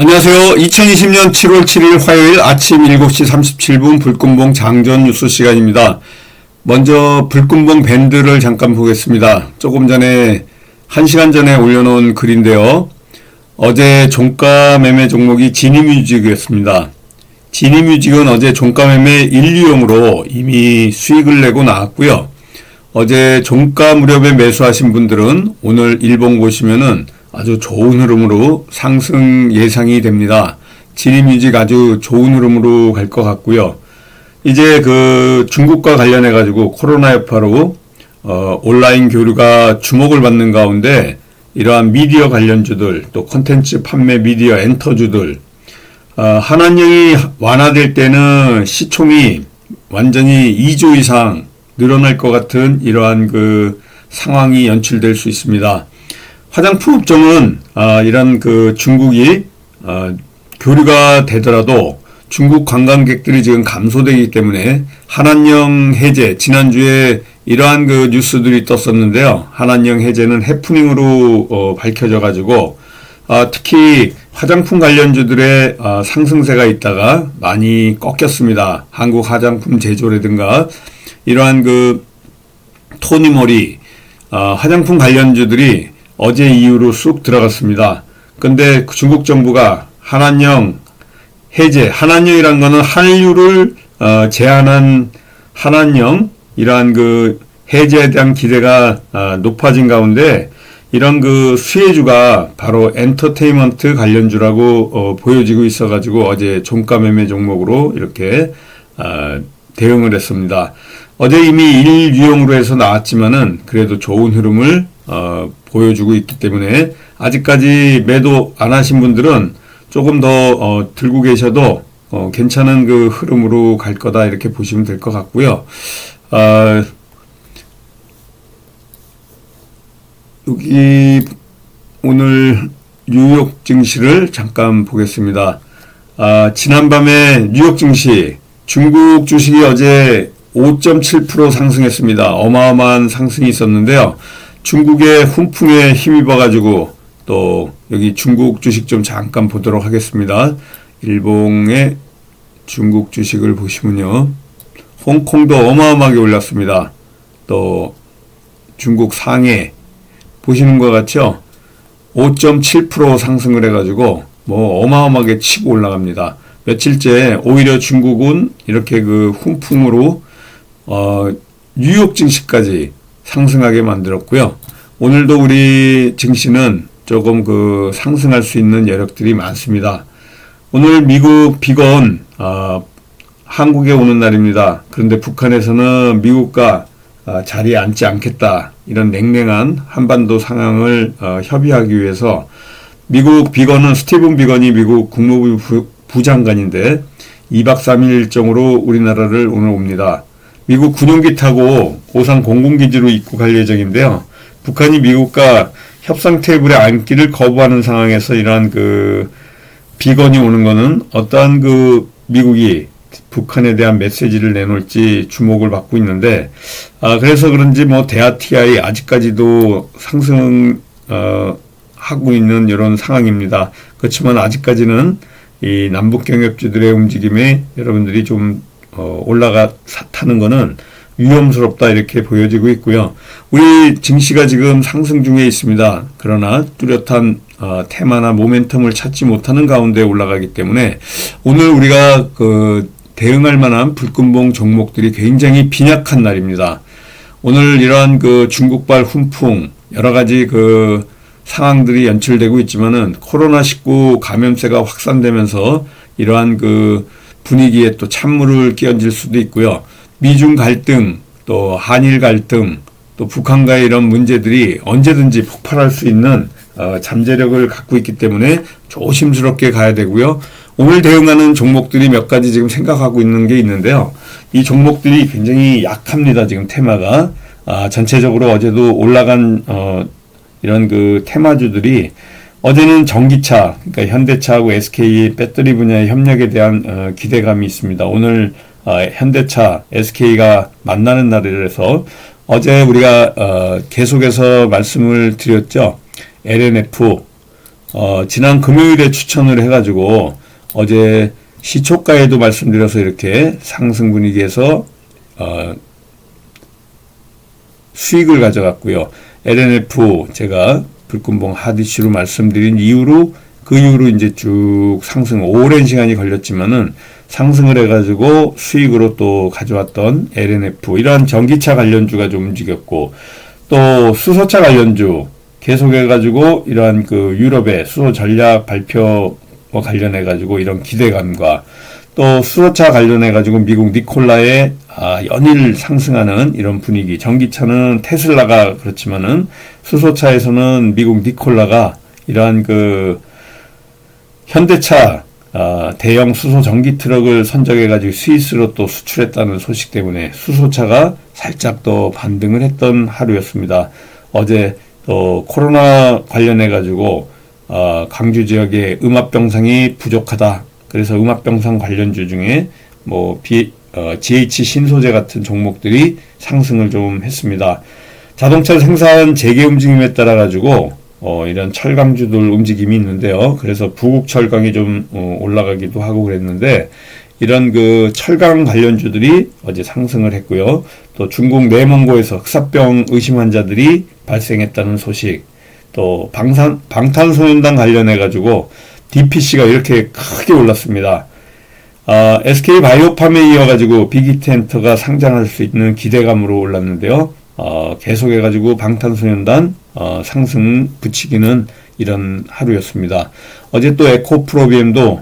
안녕하세요. 2020년 7월 7일 화요일 아침 7시 37분 불금봉 장전 뉴스 시간입니다. 먼저 불금봉 밴드를 잠깐 보겠습니다. 조금 전에 1시간 전에 올려놓은 글인데요. 어제 종가 매매 종목이 지니뮤직이었습니다. 지니뮤직은 어제 종가 매매 1, 2용으로 이미 수익을 내고 나왔고요. 어제 종가 무렵에 매수하신 분들은 오늘 일봉 보시면은 아주 좋은 흐름으로 상승 예상이 됩니다. 지리뮤직 아주 좋은 흐름으로 갈 것 같고요. 이제 그 중국과 관련해 가지고 코로나 여파로 어, 온라인 교류가 주목을 받는 가운데 이러한 미디어 관련주들 또 콘텐츠 판매 미디어 엔터주들 어, 한한령이 완화될 때는 시총이 완전히 2조 이상 늘어날 것 같은 이러한 그 상황이 연출될 수 있습니다. 화장품 업종은 아, 이런 그 중국이 아, 교류가 되더라도 중국 관광객들이 지금 감소되기 때문에 한한령 해제 지난주에 이러한 그 뉴스들이 떴었는데요. 한한령 해제는 해프닝으로 어, 밝혀져 가지고 아, 특히 화장품 관련주들의 아, 상승세가 있다가 많이 꺾였습니다. 한국 화장품 제조라든가 이러한 그 토니모리 아, 화장품 관련주들이 어제 이후로 쑥 들어갔습니다. 근데 중국 정부가 한한령 해제, 한한령이란 거는 한류를 어, 제한한 한한령 이러한 그 해제에 대한 기대가 어, 높아진 가운데 이런 그 수혜주가 바로 엔터테인먼트 관련주라고 어, 보여지고 있어가지고 어제 종가 매매 종목으로 이렇게 어, 대응을 했습니다. 어제 이미 일유형으로 해서 나왔지만은 그래도 좋은 흐름을 어, 보여주고 있기 때문에 아직까지 매도 안 하신 분들은 조금 더 어, 들고 계셔도 어, 괜찮은 그 흐름으로 갈 거다 이렇게 보시면 될 것 같고요. 아, 여기 오늘 뉴욕 증시를 잠깐 보겠습니다. 아, 지난밤에 뉴욕 증시 중국 주식이 어제 5.7% 상승했습니다. 어마어마한 상승이 있었는데요. 중국의 훈풍에 힘입어 가지고 또 여기 중국 주식 좀 잠깐 보도록 하겠습니다. 일봉의 중국 주식을 보시면요. 홍콩도 어마어마하게 올랐습니다. 또 중국 상해 보시는 것 같죠? 5.7% 상승을 해가지고 뭐 어마어마하게 치고 올라갑니다. 며칠째 오히려 중국은 이렇게 그 훈풍으로 어, 뉴욕 증시까지 상승하게 만들었고요. 오늘도 우리 증시는 조금 그 상승할 수 있는 여력들이 많습니다. 오늘 미국 비건 어, 한국에 오는 날입니다. 그런데 북한에서는 미국과 어, 자리에 앉지 않겠다 이런 냉랭한 한반도 상황을 어, 협의하기 위해서 미국 비건은 스티븐 비건이 미국 국무부 부, 부장관인데 2박 3일 일정으로 우리나라를 오늘 옵니다. 미국 군용기 타고 오산 공군기지로 입국할 예정인데요. 북한이 미국과 협상 테이블에 앉기를 거부하는 상황에서 이러한 그 비건이 오는 거는 어떠한 그 미국이 북한에 대한 메시지를 내놓을지 주목을 받고 있는데 아 그래서 그런지 뭐 대하 TI 아직까지도 상승 어 하고 있는 이런 상황입니다. 그렇지만 아직까지는 이 남북 경협주들의 움직임에 여러분들이 좀 어, 올라가 타는 거는 위험스럽다 이렇게 보여지고 있고요. 우리 증시가 지금 상승 중에 있습니다. 그러나 뚜렷한 어, 테마나 모멘텀을 찾지 못하는 가운데 올라가기 때문에 오늘 우리가 그 대응할 만한 불금봉 종목들이 굉장히 빈약한 날입니다. 오늘 이러한 그 중국발 훈풍 여러 가지 그 상황들이 연출되고 있지만은 코로나 19 감염세가 확산되면서 이러한 그 분위기에 또 찬물을 끼얹을 수도 있고요. 미중 갈등, 또 한일 갈등, 또 북한과의 이런 문제들이 언제든지 폭발할 수 있는 어, 잠재력을 갖고 있기 때문에 조심스럽게 가야 되고요. 오늘 대응하는 종목들이 몇 가지 지금 생각하고 있는 게 있는데요. 이 종목들이 굉장히 약합니다. 지금 테마가 아, 전체적으로 어제도 올라간 어, 이런 그 테마주들이 어제는 전기차, 그러니까 현대차하고 SK 배터리 분야의 협력에 대한 어, 기대감이 있습니다. 오늘 어, 현대차, SK가 만나는 날이라서 어제 우리가 어, 계속해서 말씀을 드렸죠. LNF 어, 지난 금요일에 추천을 해가지고 어제 시초가에도 말씀드려서 이렇게 상승 분위기에서 어, 수익을 가져갔고요. LNF 제가 불금봉 하디슈로 말씀드린 이후로 그 이후로 이제 쭉 상승 오랜 시간이 걸렸지만은 상승을 해가지고 수익으로 또 가져왔던 LNF 이러한 전기차 관련주가 좀 움직였고 또 수소차 관련주 계속해가지고 이러한 그 유럽의 수소 전략 발표와 관련해가지고 이런 기대감과 또 수소차 관련해가지고 미국 니콜라의 아, 연일 상승하는 이런 분위기. 전기차는 테슬라가 그렇지만은 수소차에서는 미국 니콜라가 이러한 그 현대차 어, 대형 수소 전기 트럭을 선적해가지고 스위스로 또 수출했다는 소식 때문에 수소차가 살짝 더 반등을 했던 하루였습니다. 어제 또 코로나 관련해가지고 어, 강주 지역에 음압병상이 부족하다. 그래서 음압병상 관련주 중에 뭐 비, 어, GH 신소재 같은 종목들이 상승을 좀 했습니다. 자동차 생산 재개 움직임에 따라 가지고 어, 이런 철강주들 움직임이 있는데요. 그래서 부국 철강이 좀 어, 올라가기도 하고 그랬는데 이런 그 철강 관련주들이 어제 상승을 했고요. 또 중국 내몽고에서 흑사병 의심 환자들이 발생했다는 소식, 또 방산 방탄소년단 관련해 가지고 DPC가 이렇게 크게 올랐습니다. 아, SK 바이오팜에 이어가지고 비기텐터가 상장할 수 있는 기대감으로 올랐는데요. 어, 계속해가지고 방탄소년단 어, 상승 붙이기는 이런 하루였습니다. 어제 또 에코프로비엠도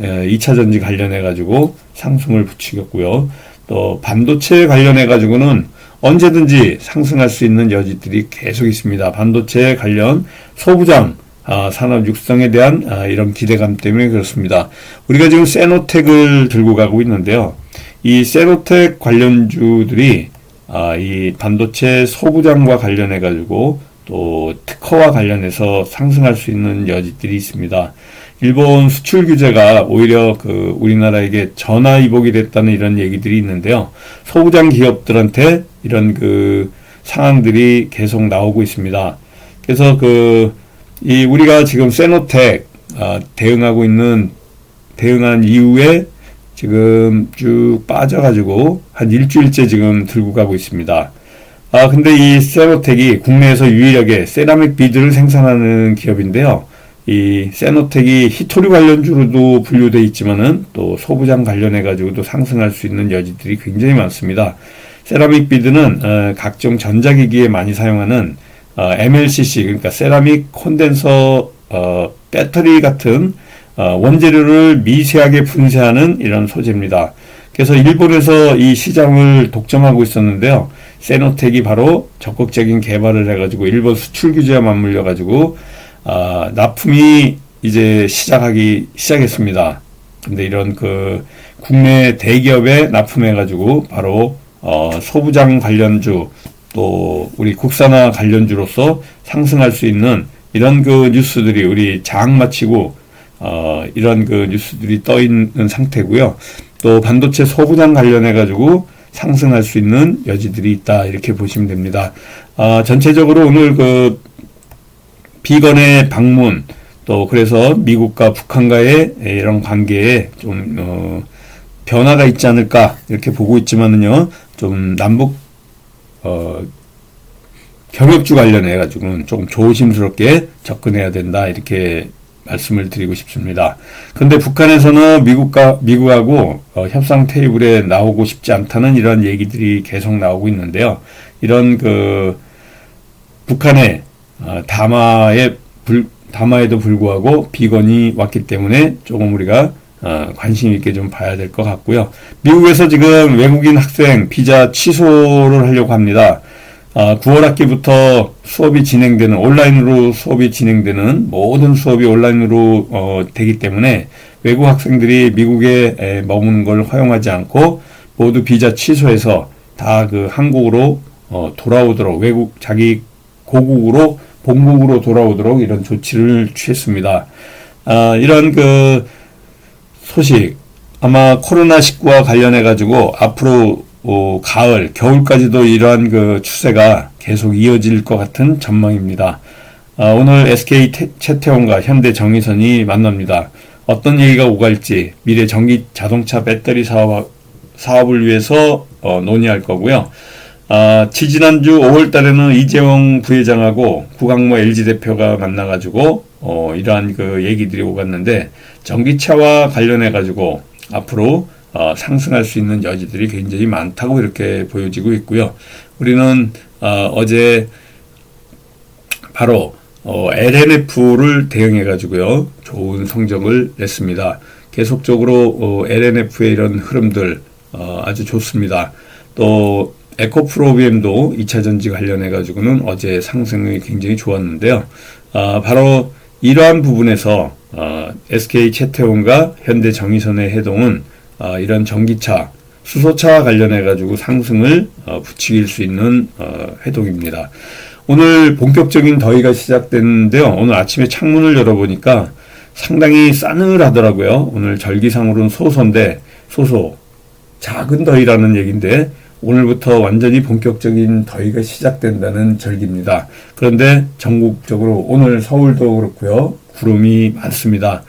2차 전지 관련해가지고 상승을 붙이겠고요. 또 반도체 관련해가지고는 언제든지 상승할 수 있는 여지들이 계속 있습니다. 반도체 관련 소부장 아, 산업 육성에 대한 아, 이런 기대감 때문에 그렇습니다. 우리가 지금 세노텍을 들고 가고 있는데요. 이 세노텍 관련주들이 아, 이 반도체 소부장과 관련해 가지고 또 특허와 관련해서 상승할 수 있는 여지들이 있습니다. 일본 수출 규제가 오히려 그 우리나라에게 전화위복이 됐다는 이런 얘기들이 있는데요. 소부장 기업들한테 이런 그 상황들이 계속 나오고 있습니다. 그래서 그 이 우리가 지금 세노텍 아, 대응하고 있는 대응한 이후에 지금 쭉 빠져가지고 한 일주일째 지금 들고 가고 있습니다. 아, 근데 이 세노텍이 국내에서 유일하게 세라믹 비드를 생산하는 기업인데요. 이 세노텍이 히토리 관련주로도 분류되어 있지만은 또 소부장 관련해 가지고도 상승할 수 있는 여지들이 굉장히 많습니다. 세라믹 비드는 어, 각종 전자기기에 많이 사용하는 어, MLCC 그러니까 세라믹 콘덴서 어, 배터리 같은 어, 원재료를 미세하게 분쇄하는 이런 소재입니다. 그래서 일본에서 이 시장을 독점하고 있었는데요. 세노텍이 바로 적극적인 개발을 해가지고 일본 수출 규제와 맞물려 가지고 아, 납품이 이제 시작하기 시작했습니다. 근데 이런 그 국내 대기업에 납품해 가지고 바로 어, 소부장 관련주 또 우리 국산화 관련주로서 상승할 수 있는 이런 그 뉴스들이 우리 장 마치고 어, 이런 그 뉴스들이 떠 있는 상태고요. 또 반도체 소부장 관련해 가지고 상승할 수 있는 여지들이 있다 이렇게 보시면 됩니다. 어, 전체적으로 오늘 그 비건의 방문 또 그래서 미국과 북한과의 이런 관계에 좀 어, 변화가 있지 않을까 이렇게 보고 있지만은요 좀 남북 어, 경협주 관련해 가지고는 조금 조심스럽게 접근해야 된다 이렇게 말씀을 드리고 싶습니다. 근데 북한에서는 미국과 미국하고 어, 협상 테이블에 나오고 싶지 않다는 이런 얘기들이 계속 나오고 있는데요. 이런 그 북한의 어, 담화에 불 담화에도 불구하고 비건이 왔기 때문에 조금 우리가 어, 관심 있게 좀 봐야 될 것 같고요. 미국에서 지금 외국인 학생 비자 취소를 하려고 합니다. 아, 9월 학기부터 수업이 진행되는 온라인으로 수업이 진행되는 모든 수업이 온라인으로 어, 되기 때문에 외국 학생들이 미국에 에, 머무는 걸 허용하지 않고 모두 비자 취소해서 다 그 한국으로 어, 돌아오도록 외국 자기 고국으로 본국으로 돌아오도록 이런 조치를 취했습니다. 아, 이런 그 소식 아마 코로나 19와 관련해 가지고 앞으로 어, 가을, 겨울까지도 이러한 그 추세가 계속 이어질 것 같은 전망입니다. 아, 오늘 SK 태, 최태원과 현대 정의선이 만납니다. 어떤 얘기가 오갈지 미래 전기 자동차 배터리 사업, 사업을 위해서 어, 논의할 거고요. 아, 지지난주 5월 달에는 이재용 부회장하고 구강모 LG 대표가 만나가지고 어, 이러한 그 얘기들이 오갔는데 전기차와 관련해 가지고 앞으로 어, 상승할 수 있는 여지들이 굉장히 많다고 이렇게 보여지고 있고요. 우리는 어, 어제 바로 어, LNF를 대응해 가지고요 좋은 성적을 냈습니다. 계속적으로 어, LNF의 이런 흐름들 어, 아주 좋습니다. 또 에코프로비엠도 2차 전지 관련해 가지고는 어제 상승이 굉장히 좋았는데요. 아, 바로 이러한 부분에서 어, SK 채태원과 현대 정의선의 해동은 어, 이런 전기차 수소차와 관련해 가지고 상승을 어, 부추길 수 있는 어, 해동입니다. 오늘 본격적인 더위가 시작됐는데요. 오늘 아침에 창문을 열어보니까 상당히 싸늘하더라고요. 오늘 절기상으로는 소소인데 소소 작은 더위라는 얘기인데 오늘부터 완전히 본격적인 더위가 시작된다는 절기입니다. 그런데 전국적으로 오늘 서울도 그렇고요. 구름이 많습니다.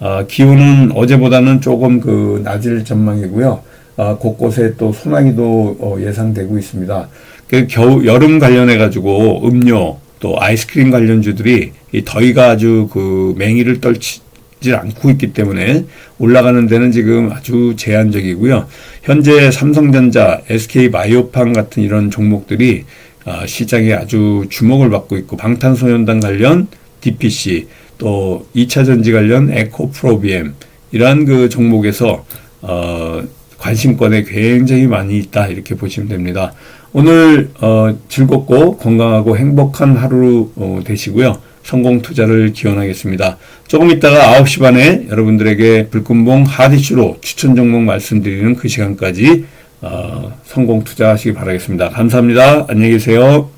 어, 기온은 어제보다는 조금 그 낮을 전망이고요. 어, 곳곳에 또 소나기도 어, 예상되고 있습니다. 그 겨우 여름 관련해 가지고 음료 또 아이스크림 관련주들이 이 더위가 아주 그 맹위를 떨치 질 않고 있기 때문에 올라가는 데는 지금 아주 제한적이고요. 현재 삼성전자, SK 바이오판 같은 이런 종목들이 어, 시장에 아주 주목을 받고 있고 방탄소년단 관련 DPC 또 2차 전지 관련 에코프로비엠 이러한 그 종목에서 어, 관심권에 굉장히 많이 있다 이렇게 보시면 됩니다. 오늘 어, 즐겁고 건강하고 행복한 하루 어, 되시고요. 성공 투자를 기원하겠습니다. 조금 있다가 9시 반에 여러분들에게 불금봉 하디슈로 추천 종목 말씀드리는 그 시간까지 어, 성공 투자하시기 바라겠습니다. 감사합니다. 안녕히 계세요.